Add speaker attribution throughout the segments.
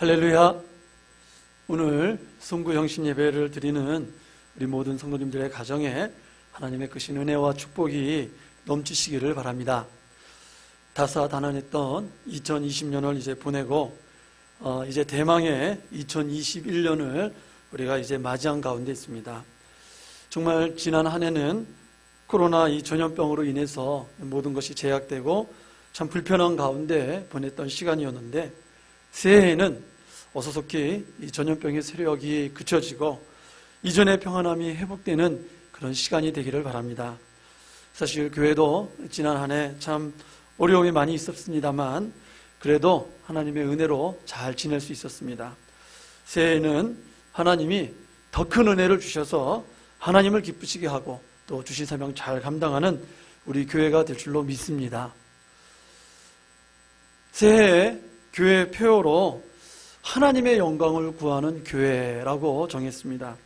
Speaker 1: 할렐루야. 오늘 송구 형신 예배를 드리는 우리 모든 성도님들의 가정에 하나님의 크신 은혜와 축복이 넘치시기를 바랍니다. 다사다난했던 2020년을 이제 보내고 어, 이제 대망의 2021년을 우리가 이제 맞이한 가운데 있습니다. 정말 지난 한 해는 코로나 이 전염병으로 인해서 모든 것이 제약되고 참 불편한 가운데 보냈던 시간이었는데 새해에는 어서속히 이 전염병의 세력이 그쳐지고 이전의 평안함이 회복되는 그런 시간이 되기를 바랍니다. 사실 교회도 지난 한 해 참 어려움이 많이 있었습니다만 그래도 하나님의 은혜로 잘 지낼 수 있었습니다. 새해에는 하나님이 더 큰 은혜를 주셔서 하나님을 기쁘시게 하고 또 주신 사명 잘 감당하는 우리 교회가 될 줄로 믿습니다. 새해 교회 표어로 하나님의 영광을 구하는 교회라고 정했습니다.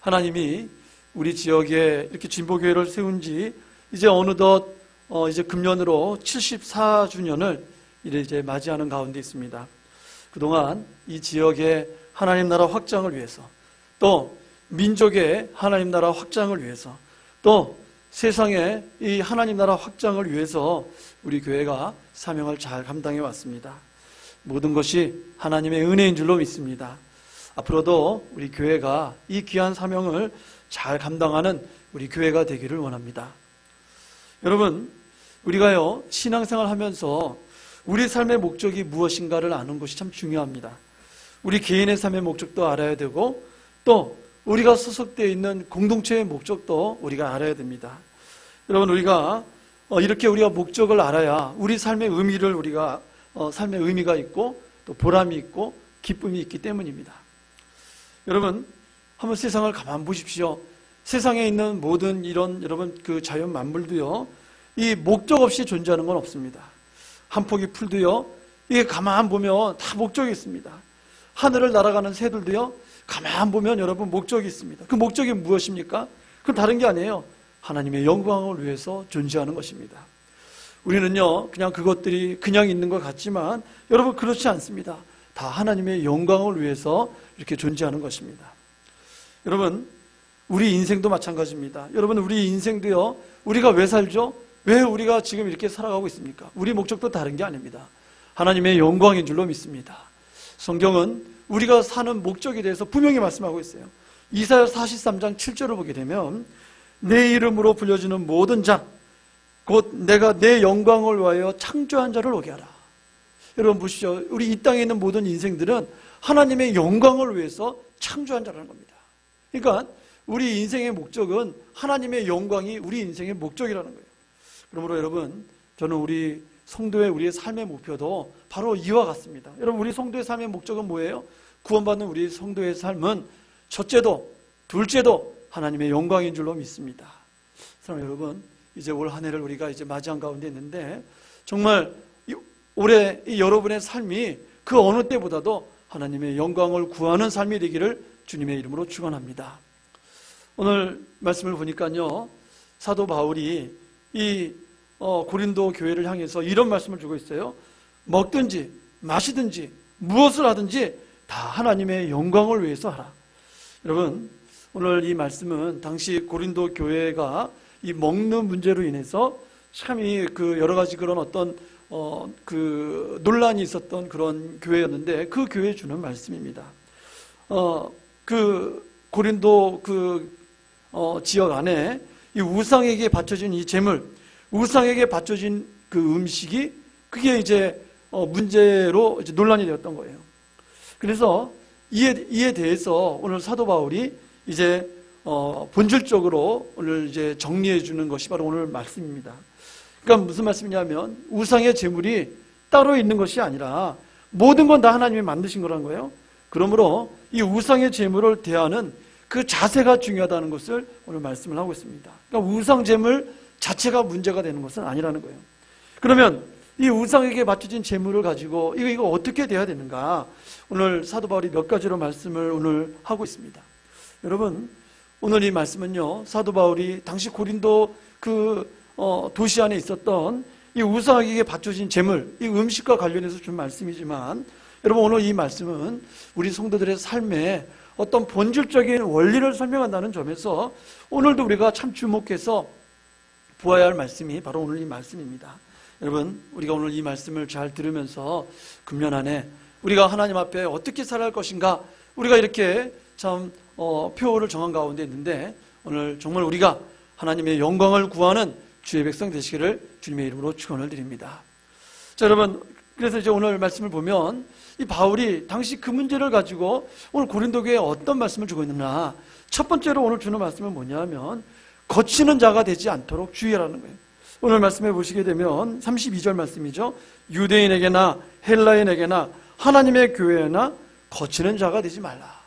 Speaker 1: 하나님이 우리 지역에 이렇게 진보교회를 세운 지 이제 어느덧 어 이제 금년으로 74주년을 이제 맞이하는 가운데 있습니다. 그동안 이 지역의 하나님 나라 확장을 위해서 또 민족의 하나님 나라 확장을 위해서 또 세상의 이 하나님 나라 확장을 위해서 우리 교회가 사명을 잘 감당해 왔습니다. 모든 것이 하나님의 은혜인 줄로 믿습니다. 앞으로도 우리 교회가 이 귀한 사명을 잘 감당하는 우리 교회가 되기를 원합니다. 여러분, 우리가요, 신앙생활 하면서 우리 삶의 목적이 무엇인가를 아는 것이 참 중요합니다. 우리 개인의 삶의 목적도 알아야 되고, 또 우리가 소속되어 있는 공동체의 목적도 우리가 알아야 됩니다. 여러분, 우리가 어, 이렇게 우리가 목적을 알아야 우리 삶의 의미를 우리가 어, 삶의 의미가 있고 또 보람이 있고 기쁨이 있기 때문입니다. 여러분, 한번 세상을 가만 보십시오. 세상에 있는 모든 이런 여러분 그 자연 만물도요, 이 목적 없이 존재하는 건 없습니다. 한 폭의 풀도요, 이게 가만 보면 다 목적이 있습니다. 하늘을 날아가는 새들도요, 가만 보면 여러분 목적이 있습니다. 그 목적이 무엇입니까? 그건 다른 게 아니에요. 하나님의 영광을 위해서 존재하는 것입니다. 우리는요, 그냥 그것들이 그냥 있는 것 같지만 여러분 그렇지 않습니다. 다 하나님의 영광을 위해서 이렇게 존재하는 것입니다. 여러분, 우리 인생도 마찬가지입니다. 여러분, 우리 인생도요, 우리가 왜 살죠? 왜 우리가 지금 이렇게 살아가고 있습니까? 우리 목적도 다른 게 아닙니다. 하나님의 영광인 줄로 믿습니다. 성경은 우리가 사는 목적에 대해서 분명히 말씀하고 있어요. 이사야 43장 7절을 보게 되면 내 이름으로 불려지는 모든 자, 곧 내가 내 영광을 위하여 창조한 자를 오게 하라. 여러분 보시죠. 우리 이 땅에 있는 모든 인생들은 하나님의 영광을 위해서 창조한 자라는 겁니다. 그러니까 우리 인생의 목적은 하나님의 영광이 우리 인생의 목적이라는 거예요. 그러므로 여러분, 저는 우리 성도의 우리의 삶의 목표도 바로 이와 같습니다. 여러분, 우리 성도의 삶의 목적은 뭐예요? 구원받는 우리 성도의 삶은 첫째도, 둘째도 하나님의 영광인 줄로 믿습니다. 사랑 여러분, 이제 올 한 해를 우리가 이제 맞이한 가운데 있는데 정말 올해 여러분의 삶이 그 어느 때보다도 하나님의 영광을 구하는 삶이 되기를 주님의 이름으로 축원합니다. 오늘 말씀을 보니까요 사도 바울이 이 어, 고린도 교회를 향해서 이런 말씀을 주고 있어요. 먹든지 마시든지 무엇을 하든지 다 하나님의 영광을 위해서 하라. 여러분 오늘 이 말씀은 당시 고린도 교회가 이 먹는 문제로 인해서 참이 그 여러 가지 그런 어떤 어 그 논란이 있었던 그런 교회였는데 그 교회 주는 말씀입니다. 어 그 고린도 그 어, 지역 안에 이 우상에게 바쳐진 이 재물, 우상에게 바쳐진 그 음식이 그게 이제 어, 문제로 이제 논란이 되었던 거예요. 그래서 이에 이에 대해서 오늘 사도 바울이 이제 어, 본질적으로 오늘 이제 정리해 주는 것이 바로 오늘 말씀입니다. 그러니까 무슨 말씀이냐면 우상의 재물이 따로 있는 것이 아니라 모든 건 다 하나님이 만드신 거라는 거예요. 그러므로 이 우상의 재물을 대하는 그 자세가 중요하다는 것을 오늘 말씀을 하고 있습니다. 그러니까 우상 재물 자체가 문제가 되는 것은 아니라는 거예요. 그러면 이 우상에게 맞춰진 재물을 가지고 이거 이거 어떻게 돼야 되는가? 오늘 사도 바울이 몇 가지로 말씀을 오늘 하고 있습니다. 여러분 오늘 이 말씀은요 사도 바울이 당시 고린도 그 어, 도시 안에 있었던 이 우상에게 바쳐진 재물, 이 음식과 관련해서 준 말씀이지만 여러분 오늘 이 말씀은 우리 성도들의 삶에 어떤 본질적인 원리를 설명한다는 점에서 오늘도 우리가 참 주목해서 보아야 할 말씀이 바로 오늘 이 말씀입니다. 여러분, 우리가 오늘 이 말씀을 잘 들으면서 금년 안에 우리가 하나님 앞에 어떻게 살아갈 것인가 우리가 이렇게 참 어, 표를 정한 가운데 있는데 오늘 정말 우리가 하나님의 영광을 구하는 주의 백성 되시기를 주님의 이름으로 축원을 드립니다. 자, 여러분, 그래서 이제 오늘 말씀을 보면 이 바울이 당시 그 문제를 가지고 오늘 고린도 교회에 어떤 말씀을 주고 있느냐. 첫 번째로 오늘 주는 말씀은 뭐냐면 거치는 자가 되지 않도록 주의하라는 거예요. 오늘 말씀해 보시게 되면 32절 말씀이죠. 유대인에게나 헬라인에게나 하나님의 교회나 거치는 자가 되지 말라.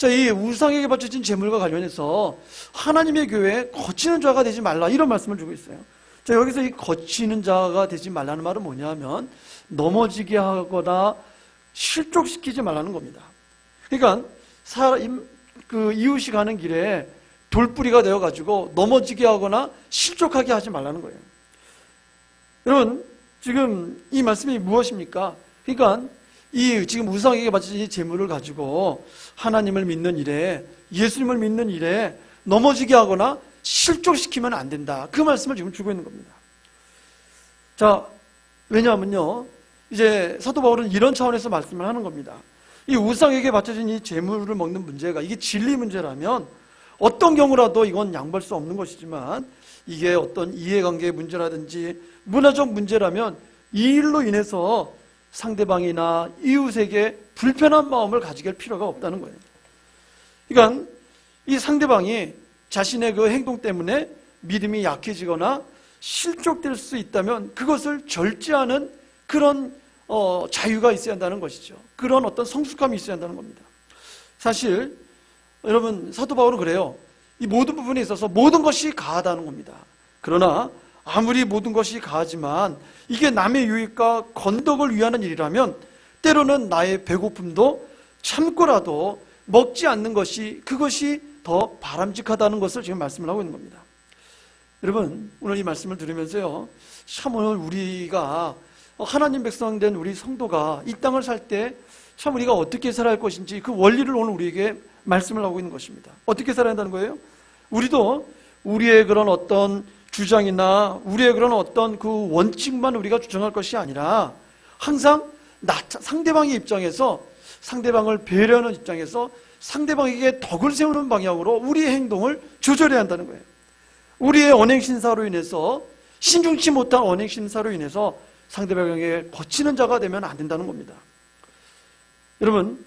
Speaker 1: 자, 이 우상에게 바쳐진 재물과 관련해서 하나님의 교회에 거치는 자가 되지 말라. 이런 말씀을 주고 있어요. 자, 여기서 이 거치는 자가 되지 말라는 말은 뭐냐면 넘어지게 하거나 실족시키지 말라는 겁니다. 그러니까 사람, 그 이웃이 가는 길에 돌뿌리가 되어 가지고 넘어지게 하거나 실족하게 하지 말라는 거예요. 여러분, 지금 이 말씀이 무엇입니까? 그러니까 이 지금 우상에게 바쳐진 이 재물을 가지고 하나님을 믿는 일에 예수님을 믿는 일에 넘어지게 하거나 실족시키면 안 된다. 그 말씀을 지금 주고 있는 겁니다. 자, 왜냐하면요. 이제 사도 바울은 이런 차원에서 말씀을 하는 겁니다. 이 우상에게 바쳐진 이 재물을 먹는 문제가 이게 진리 문제라면 어떤 경우라도 이건 양보할 수 없는 것이지만 이게 어떤 이해관계 문제라든지 문화적 문제라면 이 일로 인해서 상대방이나 이웃에게 불편한 마음을 가지게 할 필요가 없다는 거예요. 그러니까 이 상대방이 자신의 그 행동 때문에 믿음이 약해지거나 실족될 수 있다면 그것을 절제하는 그런 어, 자유가 있어야 한다는 것이죠. 그런 어떤 성숙함이 있어야 한다는 겁니다. 사실 여러분 사도 바울은 그래요. 이 모든 부분에 있어서 모든 것이 가하다는 겁니다. 그러나 아무리 모든 것이 가하지만 이게 남의 유익과 건덕을 위하는 일이라면 때로는 나의 배고픔도 참고라도 먹지 않는 것이 그것이 더 바람직하다는 것을 지금 말씀을 하고 있는 겁니다. 여러분 오늘 이 말씀을 들으면서요 참 오늘 우리가 하나님 백성 된 우리 성도가 이 땅을 살 때 참 우리가 어떻게 살아야 할 것인지 그 원리를 오늘 우리에게 말씀을 하고 있는 것입니다. 어떻게 살아야 한다는 거예요? 우리도 우리의 그런 어떤 주장이나 우리의 그런 어떤 그 원칙만 우리가 주장할 것이 아니라 항상 나, 상대방의 입장에서 상대방을 배려하는 입장에서 상대방에게 덕을 세우는 방향으로 우리의 행동을 조절해야 한다는 거예요. 우리의 언행신사로 인해서 신중치 못한 언행신사로 인해서 상대방에게 거치는 자가 되면 안 된다는 겁니다. 여러분,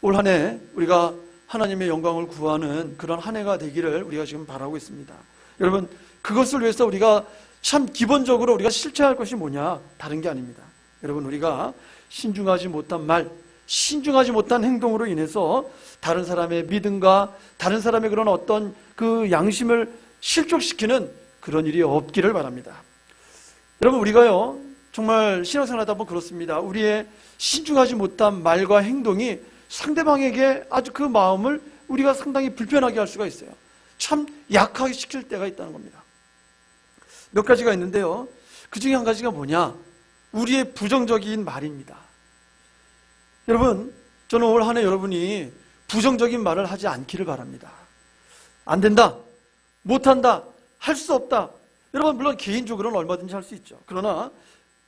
Speaker 1: 올 한 해 우리가 하나님의 영광을 구하는 그런 한 해가 되기를 우리가 지금 바라고 있습니다. 여러분, 그것을 위해서 우리가 참 기본적으로 우리가 실천할 것이 뭐냐? 다른 게 아닙니다. 여러분, 우리가 신중하지 못한 말, 신중하지 못한 행동으로 인해서 다른 사람의 믿음과 다른 사람의 그런 어떤 그 양심을 실족시키는 그런 일이 없기를 바랍니다. 여러분, 우리가요, 정말 신앙생활 하다 보면 그렇습니다. 우리의 신중하지 못한 말과 행동이 상대방에게 아주 그 마음을 우리가 상당히 불편하게 할 수가 있어요. 참 약하게 시킬 때가 있다는 겁니다. 몇 가지가 있는데요. 그 중에 한 가지가 뭐냐? 우리의 부정적인 말입니다. 여러분, 저는 올 한 해 여러분이 부정적인 말을 하지 않기를 바랍니다. 안 된다. 못한다. 할 수 없다. 여러분, 물론 개인적으로는 얼마든지 할 수 있죠. 그러나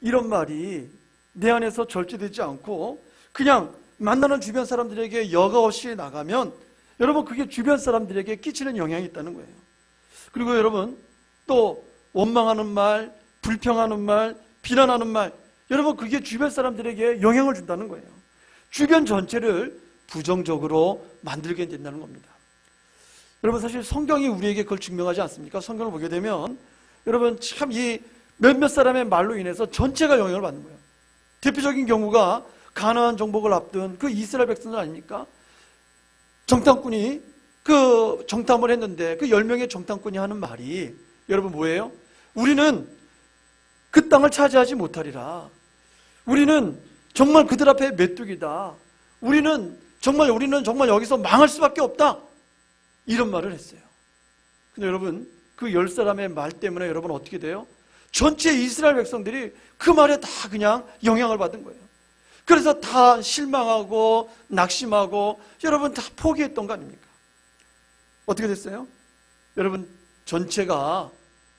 Speaker 1: 이런 말이 내 안에서 절제되지 않고 그냥 만나는 주변 사람들에게 여과 없이 나가면 여러분 그게 주변 사람들에게 끼치는 영향이 있다는 거예요. 그리고 여러분 또 원망하는 말, 불평하는 말, 비난하는 말 여러분 그게 주변 사람들에게 영향을 준다는 거예요. 주변 전체를 부정적으로 만들게 된다는 겁니다. 여러분 사실 성경이 우리에게 그걸 증명하지 않습니까? 성경을 보게 되면 여러분 참 이 몇몇 사람의 말로 인해서 전체가 영향을 받는 거예요. 대표적인 경우가 가나안 정복을 앞둔 그 이스라엘 백성들 아닙니까? 정탐꾼이 그 정탐을 했는데 그 10명의 정탐꾼이 하는 말이 여러분 뭐예요? 우리는 그 땅을 차지하지 못하리라. 우리는 정말 그들 앞에 메뚜기다. 우리는 정말 우리는 정말 여기서 망할 수밖에 없다. 이런 말을 했어요. 근데 여러분 그 열 사람의 말 때문에 여러분 어떻게 돼요? 전체 이스라엘 백성들이 그 말에 다 그냥 영향을 받은 거예요. 그래서 다 실망하고 낙심하고 여러분 다 포기했던 거 아닙니까? 어떻게 됐어요? 여러분 전체가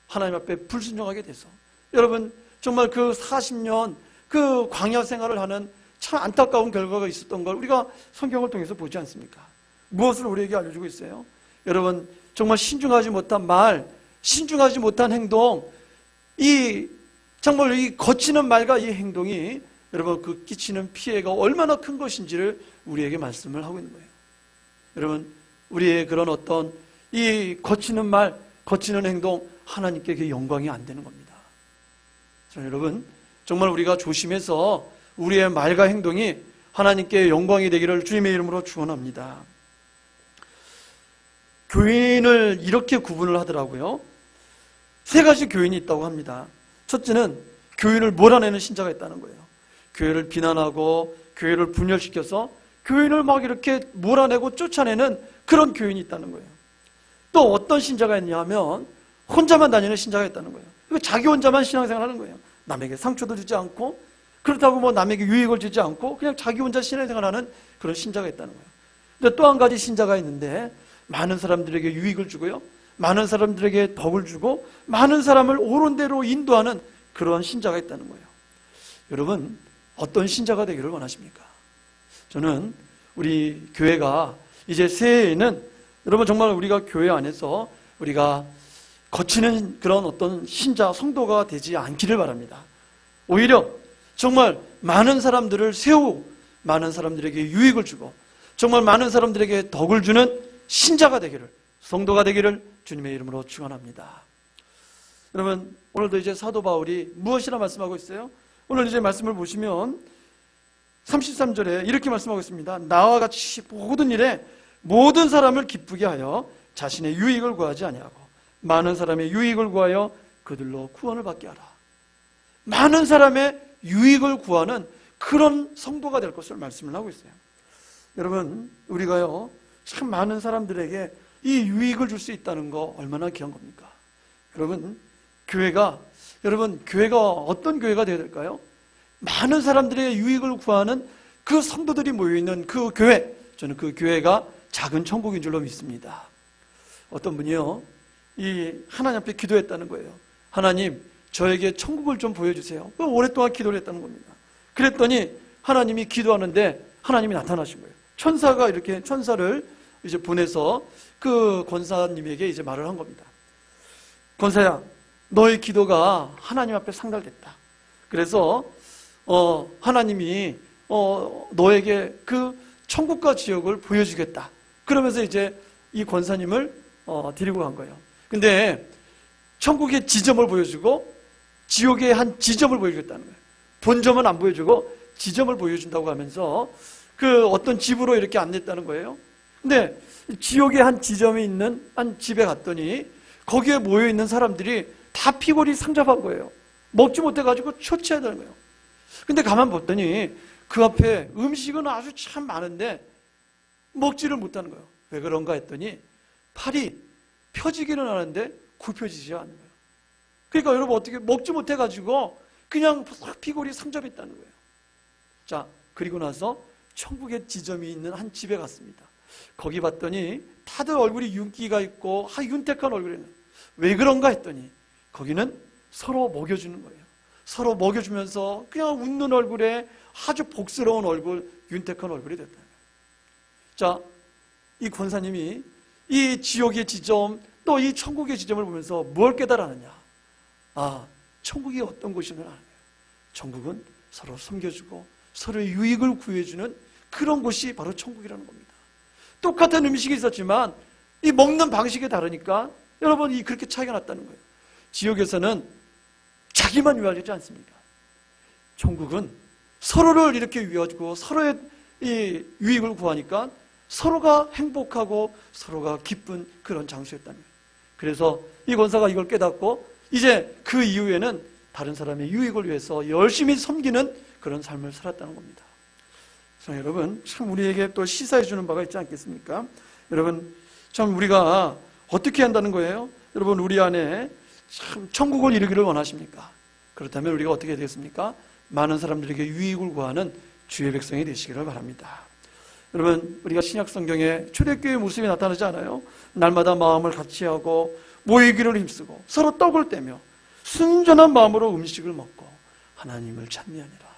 Speaker 1: 하나님 앞에 불순종하게 돼서 여러분 정말 그 40년 그 광야 생활을 하는 참 안타까운 결과가 있었던 걸 우리가 성경을 통해서 보지 않습니까? 무엇을 우리에게 알려주고 있어요? 여러분 정말 신중하지 못한 말, 신중하지 못한 행동, 이 정말 이 거치는 말과 이 행동이 여러분 그 끼치는 피해가 얼마나 큰 것인지를 우리에게 말씀을 하고 있는 거예요. 여러분 우리의 그런 어떤 이 거치는 말, 거치는 행동 하나님께 그 영광이 안 되는 겁니다. 자, 여러분 정말 우리가 조심해서 우리의 말과 행동이 하나님께 영광이 되기를 주님의 이름으로 축원합니다. 교인을 이렇게 구분을 하더라고요. 세 가지 교인이 있다고 합니다. 첫째는 교인을 몰아내는 신자가 있다는 거예요. 교회를 비난하고 교회를 분열시켜서 교인을 막 이렇게 몰아내고 쫓아내는 그런 교인이 있다는 거예요. 또 어떤 신자가 있냐면 혼자만 다니는 신자가 있다는 거예요. 자기 혼자만 신앙생활 하는 거예요. 남에게 상처도 주지 않고 그렇다고 뭐 남에게 유익을 주지 않고 그냥 자기 혼자 신앙생활 하는 그런 신자가 있다는 거예요. 근데 또 한 가지 신자가 있는데 많은 사람들에게 유익을 주고요. 많은 사람들에게 덕을 주고 많은 사람을 옳은 대로 인도하는 그러한 신자가 있다는 거예요. 여러분 어떤 신자가 되기를 원하십니까? 저는 우리 교회가 이제 새해에는 여러분 정말 우리가 교회 안에서 우리가 거치는 그런 어떤 신자 성도가 되지 않기를 바랍니다. 오히려 정말 많은 사람들을 세우고 많은 사람들에게 유익을 주고 정말 많은 사람들에게 덕을 주는 신자가 되기를 성도가 되기를 주님의 이름으로 축원합니다. 여러분 오늘도 이제 사도 바울이 무엇이라 말씀하고 있어요? 오늘 이제 말씀을 보시면 33절에 이렇게 말씀하고 있습니다. 나와 같이 모든 일에 모든 사람을 기쁘게 하여 자신의 유익을 구하지 아니하고 많은 사람의 유익을 구하여 그들로 구원을 받게 하라. 많은 사람의 유익을 구하는 그런 성도가 될 것을 말씀을 하고 있어요. 여러분, 우리가요, 참 많은 사람들에게 이 유익을 줄 수 있다는 거 얼마나 귀한 겁니까? 여러분, 교회가, 여러분, 교회가 어떤 교회가 되어야 될까요? 많은 사람들의 유익을 구하는 그 성도들이 모여있는 그 교회, 저는 그 교회가 작은 천국인 줄로 믿습니다. 어떤 분이요, 이 하나님 앞에 기도했다는 거예요. 하나님, 저에게 천국을 좀 보여주세요. 오랫동안 기도를 했다는 겁니다. 그랬더니 하나님이 기도하는데 하나님이 나타나신 거예요. 천사가 이렇게 천사를 이제 보내서 그 권사님에게 이제 말을 한 겁니다. 권사야, 너의 기도가 하나님 앞에 상달됐다. 그래서 어, 하나님이 어, 너에게 그 천국과 지옥을 보여주겠다. 그러면서 이제 이 권사님을 어, 데리고 간 거예요. 근데 천국의 지점을 보여주고 지옥의 한 지점을 보여주겠다는 거예요. 본점은 안 보여주고 지점을 보여준다고 하면서 그 어떤 집으로 이렇게 안냈다는 거예요. 근데 지옥의 한 지점이 있는 한 집에 갔더니 거기에 모여 있는 사람들이 다 피골이 상잡한 거예요. 먹지 못해 가지고 초췌하다는 거예요. 근데 가만 봤더니 그 앞에 음식은 아주 참 많은데 먹지를 못하는 거예요. 왜 그런가 했더니 팔이 펴지기는 하는데 굽혀지지 않는 거예요. 그러니까 여러분 어떻게 먹지 못해 가지고 그냥 피골이 상접했다는 거예요. 자, 그리고 나서 천국의 지점이 있는 한 집에 갔습니다. 거기 봤더니 다들 얼굴이 윤기가 있고 하 윤택한 얼굴에는 왜 그런가 했더니 거기는 서로 먹여주는 거예요. 서로 먹여주면서 그냥 웃는 얼굴에 아주 복스러운 얼굴, 윤택한 얼굴이 됐다. 자, 이 권사님이 이 지옥의 지점 또 이 천국의 지점을 보면서 뭘 깨달았느냐? 아, 천국이 어떤 거예요. 천국은 서로 섬겨주고 서로의 유익을 구해주는 그런 곳이 바로 천국이라는 겁니다. 똑같은 음식이 있었지만 이 먹는 방식이 다르니까 여러분 이 그렇게 차이가 났다는 거예요. 지옥에서는 자기만 위하지 않습니까? 천국은 서로를 이렇게 위해주고 서로의 이 유익을 구하니까 서로가 행복하고 서로가 기쁜 그런 장소였다는 거예요. 그래서 이 권사가 이걸 깨닫고 이제 그 이후에는 다른 사람의 유익을 위해서 열심히 섬기는 그런 삶을 살았다는 겁니다. 자, 여러분, 참 우리에게 또 시사해 주는 바가 있지 않겠습니까? 여러분, 참 우리가 어떻게 한다는 거예요? 여러분, 우리 안에 참 천국을 이루기를 원하십니까? 그렇다면 우리가 어떻게 되겠습니까? 많은 사람들에게 유익을 구하는 주의 백성이 되시기를 바랍니다. 여러분 우리가 신약 성경에 초대교회의 모습이 나타나지 않아요? 날마다 마음을 같이 하고 모이기를 힘쓰고 서로 떡을 떼며 순전한 마음으로 음식을 먹고 하나님을 찬미하니라.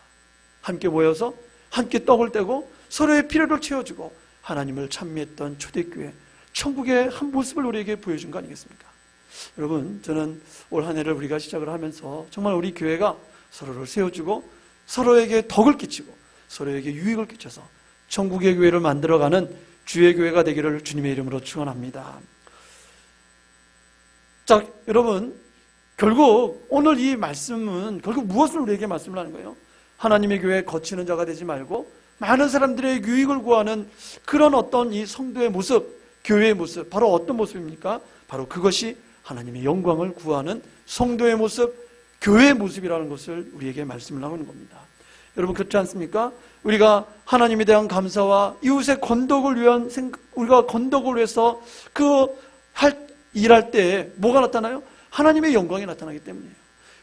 Speaker 1: 함께 모여서 함께 떡을 떼고 서로의 필요를 채워주고 하나님을 찬미했던 초대교회 천국의 한 모습을 우리에게 보여준 거 아니겠습니까? 여러분 저는 올 한 해를 우리가 시작을 하면서 정말 우리 교회가 서로를 세워주고 서로에게 덕을 끼치고 서로에게 유익을 끼쳐서 천국의 교회를 만들어가는 주의 교회가 되기를 주님의 이름으로 축원합니다. 자, 여러분 결국 오늘 이 말씀은 결국 무엇을 우리에게 말씀을 하는 거예요? 하나님의 교회에 거치는 자가 되지 말고 많은 사람들의 유익을 구하는 그런 어떤 이 성도의 모습, 교회의 모습, 바로 어떤 모습입니까? 바로 그것이 하나님의 영광을 구하는 성도의 모습, 교회의 모습이라는 것을 우리에게 말씀을 하는 겁니다. 여러분 그렇지 않습니까? 우리가 하나님에 대한 감사와 이웃의 건덕을 위한 생각, 우리가 건덕을 위해서 그 할, 일할 때 뭐가 나타나요? 하나님의 영광이 나타나기 때문이에요.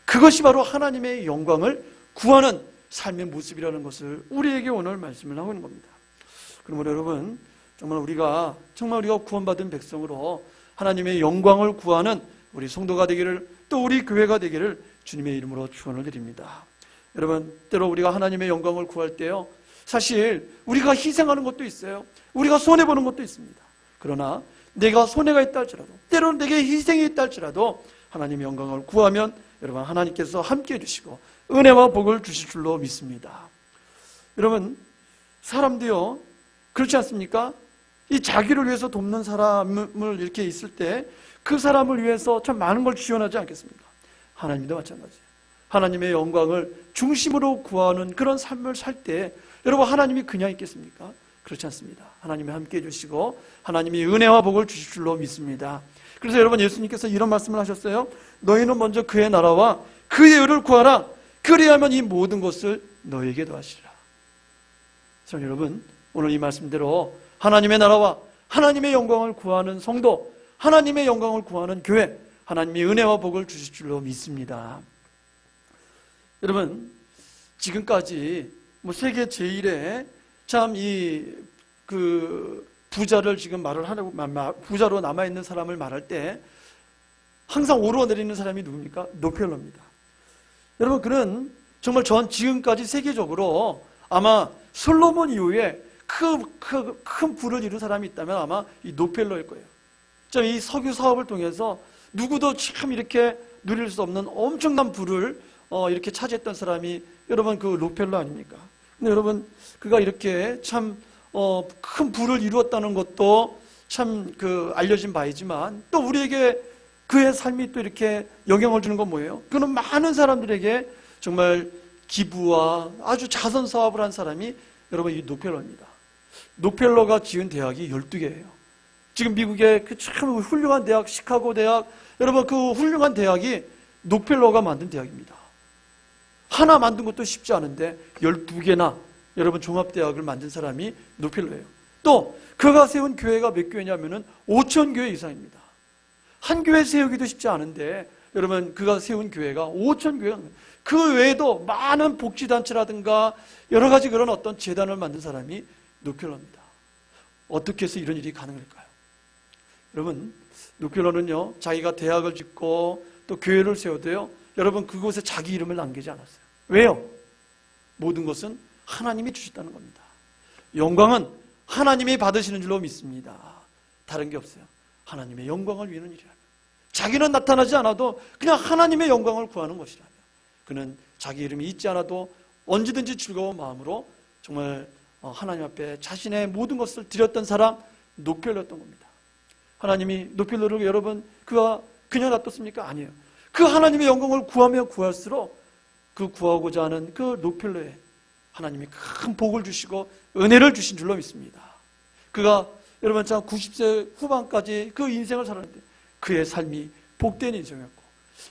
Speaker 1: 그것이 바로 하나님의 영광을 구하는 삶의 모습이라는 것을 우리에게 오늘 말씀을 하고 있는 겁니다. 그러므로 여러분, 정말 우리가, 정말 우리가 구원받은 백성으로 하나님의 영광을 구하는 우리 성도가 되기를 또 우리 교회가 되기를 주님의 이름으로 축원을 드립니다. 여러분, 때로 우리가 하나님의 영광을 구할 때요. 사실 우리가 희생하는 것도 있어요. 우리가 손해 보는 것도 있습니다. 그러나 내가 손해가 있다 할지라도 때로는 내게 희생이 있다 할지라도 하나님의 영광을 구하면 여러분 하나님께서 함께 해 주시고 은혜와 복을 주실 줄로 믿습니다. 여러분 사람도요 그렇지 않습니까? 이 자기를 위해서 돕는 사람을 이렇게 있을 때 그 사람을 위해서 참 많은 걸 지원하지 않겠습니까? 하나님도 마찬가지예요. 하나님의 영광을 중심으로 구하는 그런 삶을 살 때 여러분 하나님이 그냥 있겠습니까? 그렇지 않습니다. 하나님이 함께 해주시고 하나님이 은혜와 복을 주실 줄로 믿습니다. 그래서 여러분 예수님께서 이런 말씀을 하셨어요. 너희는 먼저 그의 나라와 그의 의를 구하라. 그리하면 이 모든 것을 너에게도 하시리라. 자, 여러분 오늘 이 말씀대로 하나님의 나라와 하나님의 영광을 구하는 성도, 하나님의 영광을 구하는 교회, 하나님의 은혜와 복을 주실 줄로 믿습니다. 여러분 지금까지 뭐 세계 제일의 참 이 그 부자를 지금 말을 하려고 부자로 남아 있는 사람을 말할 때 항상 오르내리는 사람이 누굽니까? 노펠러입니다. 여러분 그는 정말 전 지금까지 세계적으로 아마 솔로몬 이후에 큰, 큰, 큰 부를 이룬 사람이 있다면 아마 이 노펠러일 거예요. 이 석유 사업을 통해서 누구도 참 이렇게 누릴 수 없는 엄청난 부를 어, 이렇게 차지했던 사람이 여러분 그 로펠러 아닙니까? 근데 여러분 그가 이렇게 참 어, 큰 부를 이루었다는 것도 참 그 알려진 바이지만 또 우리에게 그의 삶이 또 이렇게 영향을 주는 건 뭐예요? 그는 많은 사람들에게 정말 기부와 아주 자선 사업을 한 사람이 여러분 이 노펠러입니다. 노펠러가 지은 대학이 12개예요. 지금 미국의 그 참 훌륭한 대학 시카고 대학 여러분 그 훌륭한 대학이 노펠러가 만든 대학입니다. 하나 만든 것도 쉽지 않은데 12개나 여러분 종합대학을 만든 사람이 노펠러예요. 또 그가 세운 교회가 몇 교회냐면은 5천 교회 이상입니다. 한 교회 세우기도 쉽지 않은데 여러분 그가 세운 교회가 5천 교회가 그 외에도 많은 복지 단체라든가 여러 가지 그런 어떤 재단을 만든 사람이 노켈러입니다. 어떻게 해서 이런 일이 가능할까요? 여러분 노켈러는요 자기가 대학을 짓고 또 교회를 세워도요 여러분 그곳에 자기 이름을 남기지 않았어요. 왜요? 모든 것은 하나님이 주셨다는 겁니다. 영광은 하나님이 받으시는 줄로 믿습니다. 다른 게 없어요. 하나님의 영광을 위하는 일이라면. 자기는 나타나지 않아도 그냥 하나님의 영광을 구하는 것이라면. 그는 자기 이름이 있지 않아도 언제든지 즐거운 마음으로 정말 어, 하나님 앞에 자신의 모든 것을 드렸던 사람 노펠러였던 겁니다. 하나님이 노펠러를 여러분 그가 그냥 놔뒀습니까? 아니에요. 그 하나님의 영광을 구하면 구할수록 그 구하고자 하는 그 노펠러에 하나님이 큰 복을 주시고 은혜를 주신 줄로 믿습니다. 그가 여러분 참 90세 후반까지 그 인생을 살았는데 그의 삶이 복된 인생이었고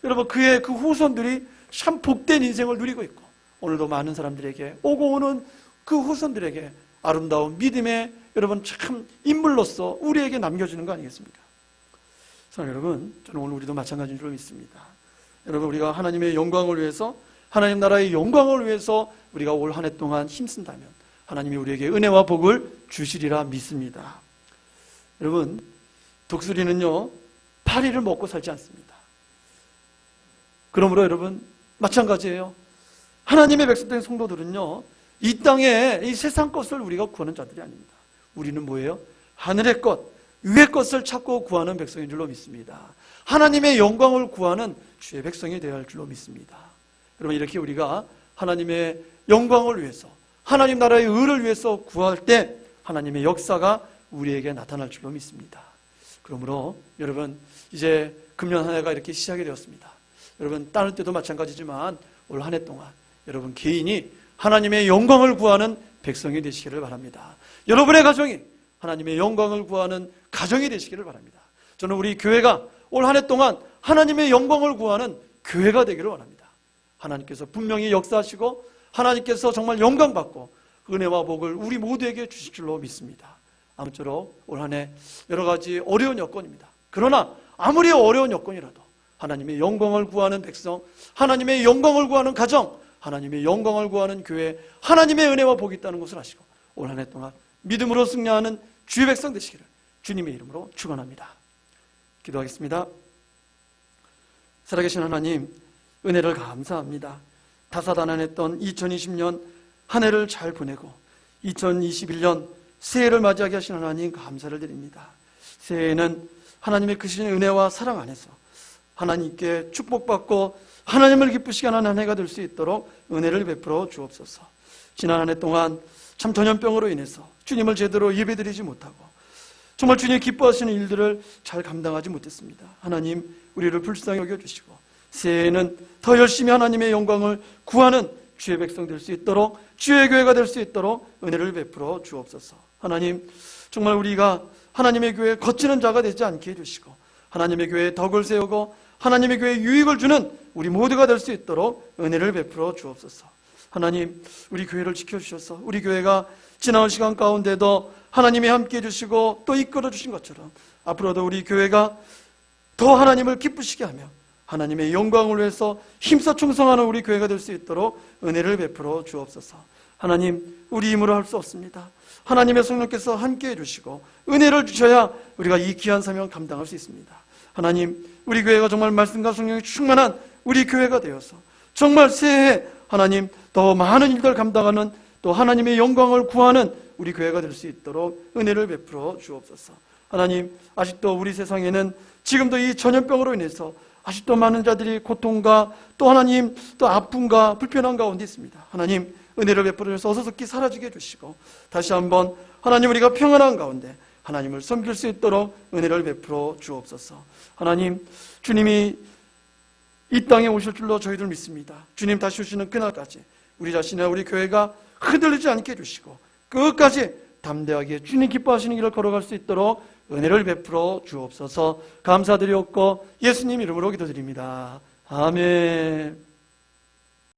Speaker 1: 여러분 그의 그 후손들이 참 복된 인생을 누리고 있고 오늘도 많은 사람들에게 오고 오는 그 후손들에게 아름다운 믿음의 여러분 참 인물로서 우리에게 남겨주는 거 아니겠습니까? 사랑 여러분, 저는 오늘 우리도 마찬가지인 줄 믿습니다. 여러분 우리가 하나님의 영광을 위해서 하나님 나라의 영광을 위해서 우리가 올 한 해 동안 힘쓴다면 하나님이 우리에게 은혜와 복을 주시리라 믿습니다. 여러분, 독수리는요, 파리를 먹고 살지 않습니다. 그러므로 여러분, 마찬가지예요. 하나님의 백성된 성도들은요, 이 땅에 이 세상 것을 우리가 구하는 자들이 아닙니다. 우리는 뭐예요? 하늘의 것, 위의 것을 찾고 구하는 백성인 줄로 믿습니다. 하나님의 영광을 구하는 주의 백성이 되어야 할 줄로 믿습니다. 여러분, 이렇게 우리가 하나님의 영광을 위해서, 하나님 나라의 의를 위해서 구할 때 하나님의 역사가 우리에게 나타날 줄로 믿습니다. 그러므로 여러분, 이제 금년 한 해가 이렇게 시작이 되었습니다. 여러분, 다른 때도 마찬가지지만 올 한 해 동안 여러분 개인이 하나님의 영광을 구하는 백성이 되시기를 바랍니다. 여러분의 가정이 하나님의 영광을 구하는 가정이 되시기를 바랍니다. 저는 우리 교회가 올 한 해 동안 하나님의 영광을 구하는 교회가 되기를 원합니다. 하나님께서 분명히 역사하시고 하나님께서 정말 영광 받고 은혜와 복을 우리 모두에게 주실 줄로 믿습니다. 아무쪼록 올 한 해 여러 가지 어려운 여건입니다. 그러나 아무리 어려운 여건이라도 하나님의 영광을 구하는 백성, 하나님의 영광을 구하는 가정, 하나님의 영광을 구하는 교회, 하나님의 은혜와 복이 있다는 것을 아시고 올 한 해 동안 믿음으로 승리하는 주의 백성 되시기를 주님의 이름으로 축원합니다. 기도하겠습니다. 살아계신 하나님, 은혜를 감사합니다. 다사다난했던 2020년 한 해를 잘 보내고 2021년 새해를 맞이하게 하신 하나님 감사를 드립니다. 새해에는 하나님의 크신 은혜와 사랑 안에서 하나님께 축복받고 하나님을 기쁘시게 하는 한 해가 될 수 있도록 은혜를 베풀어 주옵소서. 지난 한 해 동안 참 전염병으로 인해서 주님을 제대로 예배드리지 못하고 정말 주님 기뻐하시는 일들을 잘 감당하지 못했습니다. 하나님 우리를 불쌍히 여겨주시고 새해에는 더 열심히 하나님의 영광을 구하는 주의 백성 될 수 있도록 주의 교회가 될 수 있도록 은혜를 베풀어 주옵소서. 하나님 정말 우리가 하나님의 교회에 거치는 자가 되지 않게 해주시고 하나님의 교회에 덕을 세우고 하나님의 교회에 유익을 주는 우리 모두가 될 수 있도록 은혜를 베풀어 주옵소서. 하나님, 우리 교회를 지켜주셔서 우리 교회가 지나온 시간 가운데도 하나님이 함께 해 주시고 또 이끌어 주신 것처럼 앞으로도 우리 교회가 더 하나님을 기쁘시게 하며 하나님의 영광을 위해서 힘써 충성하는 우리 교회가 될 수 있도록 은혜를 베풀어 주옵소서. 하나님, 우리 힘으로 할 수 없습니다. 하나님의 성령께서 함께 해주시고 은혜를 주셔야 우리가 이 귀한 사명 감당할 수 있습니다. 하나님, 우리 교회가 정말 말씀과 성령이 충만한 우리 교회가 되어서 정말 새해 하나님 더 많은 일들 감당하는 또 하나님의 영광을 구하는 우리 교회가 될 수 있도록 은혜를 베풀어 주옵소서. 하나님, 아직도 우리 세상에는 지금도 이 전염병으로 인해서 아직도 많은 자들이 고통과 또 하나님 또 아픔과 불편한 가운데 있습니다. 하나님, 은혜를 베풀어서 어서속히 사라지게 해주시고 다시 한번 하나님 우리가 평안한 가운데 하나님을 섬길 수 있도록 은혜를 베풀어 주옵소서. 하나님, 주님이 이 땅에 오실 줄로 저희들 믿습니다. 주님 다시 오시는 그날까지 우리 자신과 우리 교회가 흔들리지 않게 해주시고 끝까지 담대하게 주님 기뻐하시는 길을 걸어갈 수 있도록 은혜를 베풀어 주옵소서 감사드리옵고 예수님 이름으로 기도드립니다. 아멘.